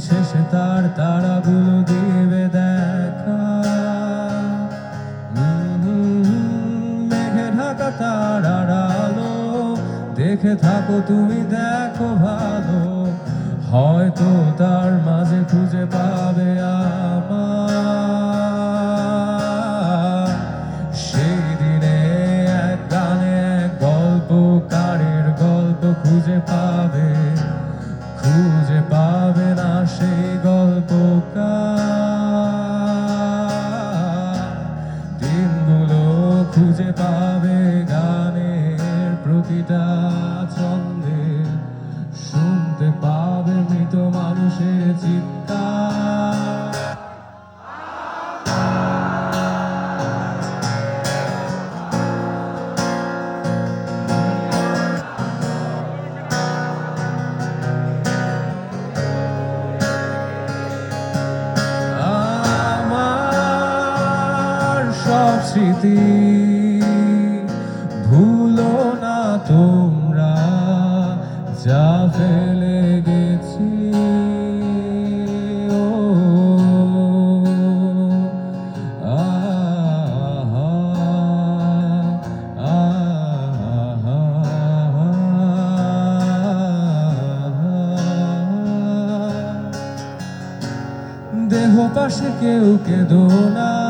শেষে তার তারাগুলো দিবে দেখা। মেঘে ঢাকা তারার আলো দেখে থাকো তুমি, দেখো ভালো। হয়তো তার মাঝে খুঁজে পাবে আমার। সেই দিনে এক গানে এক গল্প খুঁজে পাবে। খুঁজে পাবে সেই গল্পকার স্মৃতি ভুলো না তোমরা যা ফেলে গেছি। দেহ পাশে কেউ কেঁদো না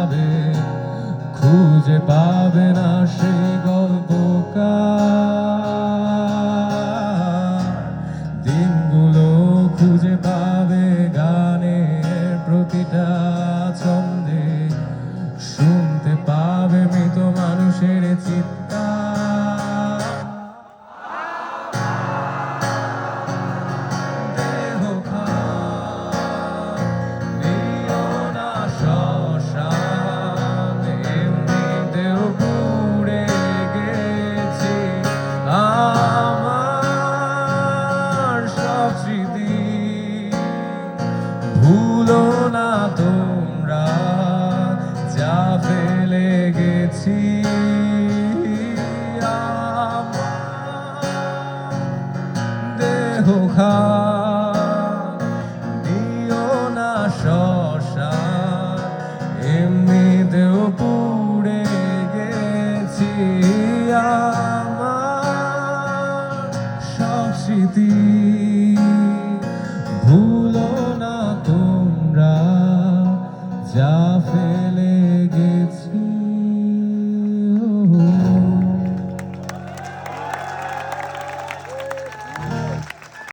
পাবে খুঁজে পাবে না সেই গল্পকার। না তোমরা যা ফেলে গেছি দেহ খান